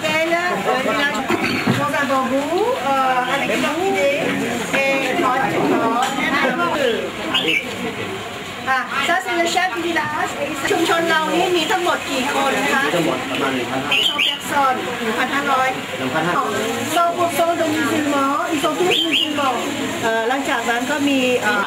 appelle euh, le village dans un bambou euh, avec une orchidée et ah, ça c'est le chef du village ชุมชนเรานี่มีทั้งหมดกี่คนนะคะทั้งหมดประมาณ1,500 100 personnes 1,500 100% de musulmans, ils sont tous musulmans. Euh, หลังจากนั้นก็มีเอ่อ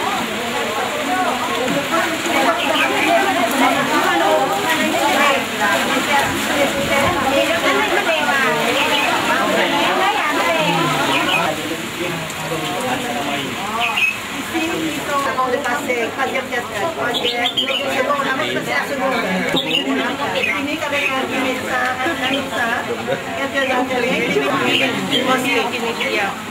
Ini kami pemirsa, kita sedang keliling, kita sedang keliling,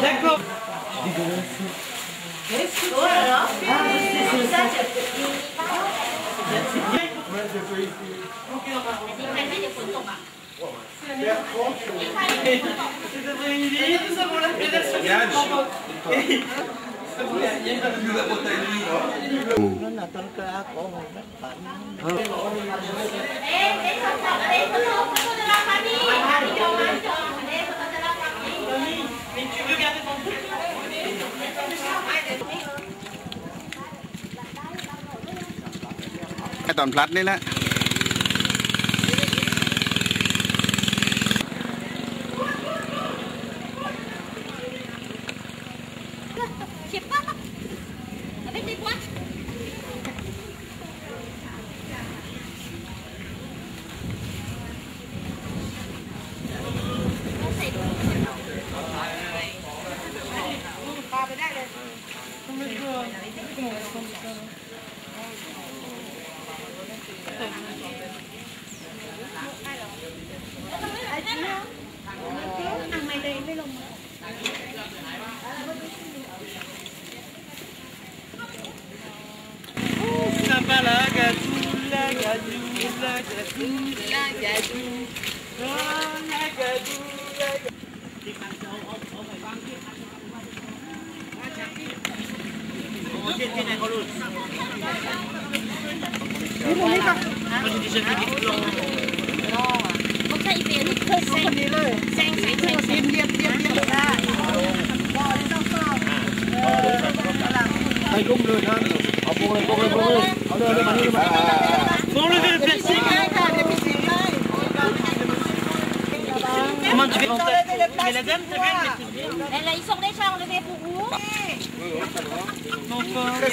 D'accord. Você deveria ir, você lá nó là con cá có đấy là Gazou, la gazou, la gazou, la gazou. j'ai déjà ça, il fait Bien, bien, bien, bien. Bon, les enfants. Le Comment tu fais Mais la dame, c'est bien, elle sont déjà enlevés pour vous. Non, pas. Très.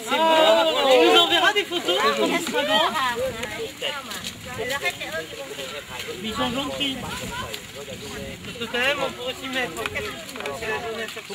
Oh, tu nous enverras des photos sur Instagram Ils sont gentils. Parce que quand même, on pourrait s'y mettre. C'est la journée à faire ça.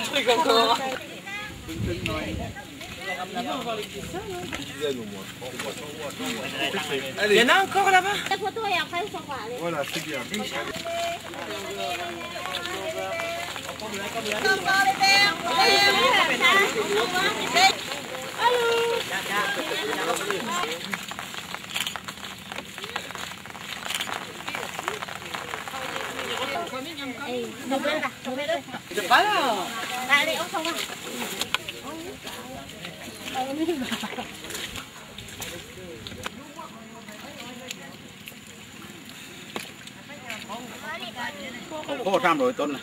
truc encore. Il y en a encore là-bas La photo et après, ils sont pas allés. Voilà, c'est bien. Ừ, được lên cả, được lên cả. Được quá rồi. Lại đây ông không à? Có 100 rồi tuần này.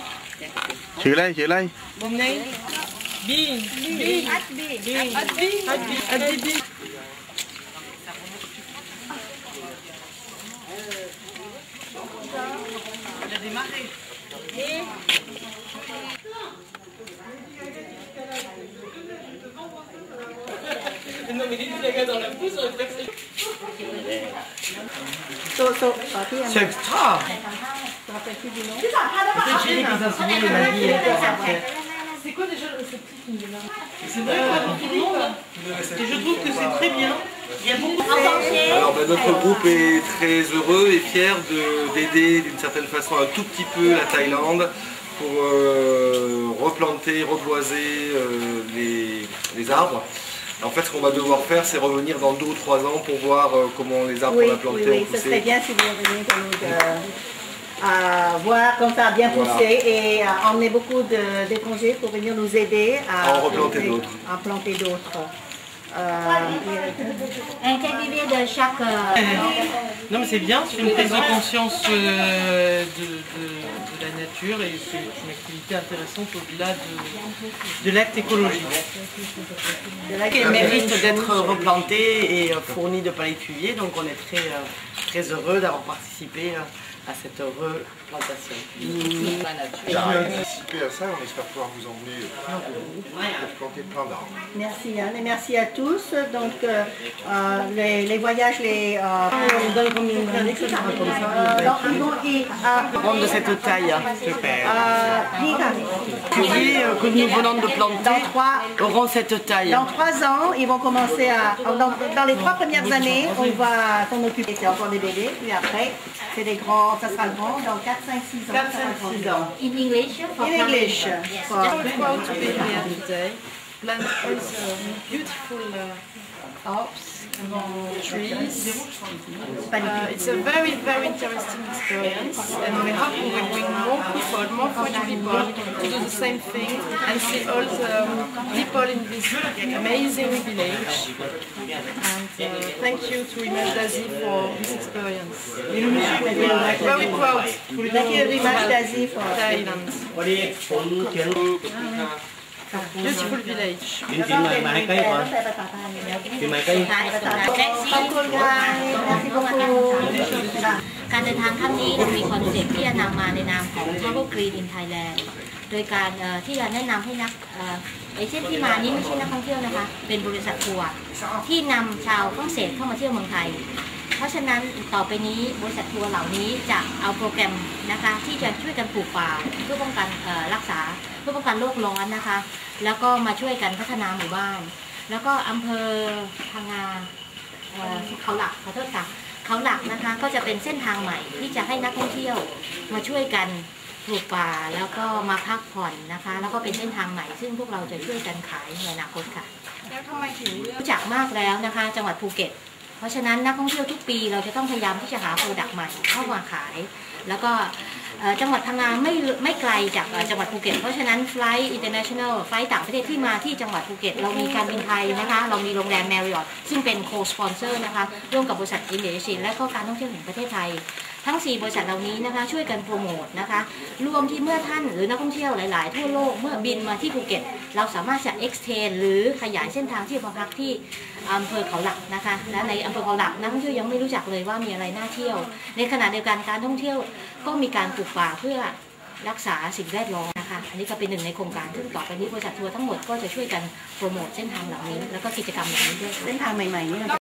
Chữ lấy, chữ lấy. Bông này. Bin, bin, at bin, bin, at bin, at bin, at bin. So, so, uh, C'est ça C'est quoi déjà ce petit film C'est vrai beaucoup de monde. Et je trouve que c'est très bien. Il y a beaucoup de Alors ben, notre groupe est très heureux et fier d'aider d'une certaine façon un tout petit peu la Thaïlande pour euh, replanter, reboiser euh, les, les, arbres. En fait, ce qu'on va devoir faire, c'est revenir dans deux ou trois ans pour voir euh, comment les arbres oui, on ont à voir comme ça a bien Voilà. poussé et à emmener beaucoup de- d'étrangers pour venir nous aider à, À en replanter planter- d'autres. À planter d'autres. Euh, Un cabinet de chaque. euh, Non mais c'est bien, c'est une prise de conscience euh, de, de- de la nature et c'est une activité intéressante au-delà de, de l'acte écologique. Il mérite d'être replanté et euh, fourni de palétuviers, donc on est très, euh, très heureux d'avoir participé euh, à cette heureuse plantation. La nature. J'ai participé à ça, on espère pouvoir vous emmener plein de pour planter plein d'arbres. Merci Yann et merci à tous. Donc euh, euh, les, les voyages, les... Euh, on donne combien d'années que ça euh. Prendre de cette taille. euh, Lina, Cuviers euh, que nous venons de planter Dans trois- auront cette taille. Dans trois ans, ils vont commencer à... Dans, dans les trois premières années, on va s'en occuper. C'est encore des bébés. Puis après, c'est des grands... Ça sera grand dans 4, 5, 6 ans. 4, 5, 6 ans. In English? for In English. Yes. For- proud to be here today. Plant all the beautiful uh, herbs and trees. Uh, it's a very, very interesting experience and we hope we will bring more people, more French people to do the same thing and see all the um, people in this amazing village. And uh, thank you to Image Daisy for this experience. Very proud to Thank you very much, Daisy, for... Thailand. วันนี้ผมเขียน Beautiful village. กินกินมามาให้ใกล้ก่อนกินมาใกล้ขอบคุณค่ะ Merci beaucoup. การเดินทางครั้งนี้เรามีคอนเซ็ปต์ที่จะนำมาในนามของ Travel Green in Thailand โดยการเอ่อที่จะแนะนำให้นักเอ่อเอเจนต์ที่มานี้ไม่ใช่นักท่องเที่ยวนะคะ เป็นบริษัททัวร์ที่นำชาวฝรั่งเศสเข้ามาเที่ยวเมืองไทย เพราะฉะนั้นต่อไปนี้บริษัททัวร์เหล่านี้จะเอาโปรแกรมนะคะที่จะช่วยกันปลูกป่าเพื่อป้องกันเอ่อรักษาเพื่อป้องกันโลกร้อนนะคะ แล้วก็มาช่วยกันพัฒนาหมู่บ้าน แล้วก็อำเภอพังงาเอ่อเขาหลักขอโทษค่ะเขาหลักนะคะก็จะเป็นเส้นทางใหม่ที่จะให้นักท่องเที่ยวมาช่วยกันปลูกป่าแล้วก็มาพักผ่อนนะคะ แล้วก็เป็นเส้นทางใหม่ซึ่งพวกเราจะช่วยกันขายในอนาคตค่ะ แล้วทำไมถึงเลือกรู้จักมากแล้วนะคะ จังหวัดภูเก็ต เพราะฉะนั้นนักท่องเที่ยวทุกปีเราจะต้องพยายามที่จะหาโปรดักต์ใหม่เข้ามาขาย แล้วก็จังหวัดพังงาไม่ไม่ไกลจากจังหวัดภูเก็ต เพราะฉะนั้นไฟล์อินเตอร์เนชั่นแนลไฟล์ต่างประเทศที่มาที่จังหวัดภูเก็ต เรามีการบินไทยนะคะ เรามีโรงแรมแมริออทซึ่งเป็นโคสปอนเซอร์นะคะ ร่วมกับบริษัทอินเดียชินและก็การท่องเที่ยวแห่งประเทศไทย ทั้ง 4 บริษัทเหล่านี้นะคะ ช่วยกันโปรโมทนะคะรวมที่เมื่อท่านหรือนักท่องเที่ยวหลาย ๆ ทั่วโลกเมื่อบินมาที่ภูเก็ต เราสามารถจะ extend หรือขยายเส้นทางที่มาพักที่อำเภอเขาหลักนะคะและในอำเภอเขาหลักนักท่องเที่ยวยังไม่รู้จักเลยว่ามีอะไรน่าเที่ยว ในขณะเดียวกันการท่องเที่ยวก็มีการปลูกป่าเพื่อรักษาสิ่งแวดล้อมนะคะ อันนี้ก็เป็นหนึ่งในโครงการซึ่งต่อไปนี้บริษัททัวร์ทั้งหมดก็จะช่วยกันโปรโมทเส้นทางเหล่านี้ แล้วก็กิจกรรมเหล่านี้ด้วย เส้นทางใหม่ๆนี่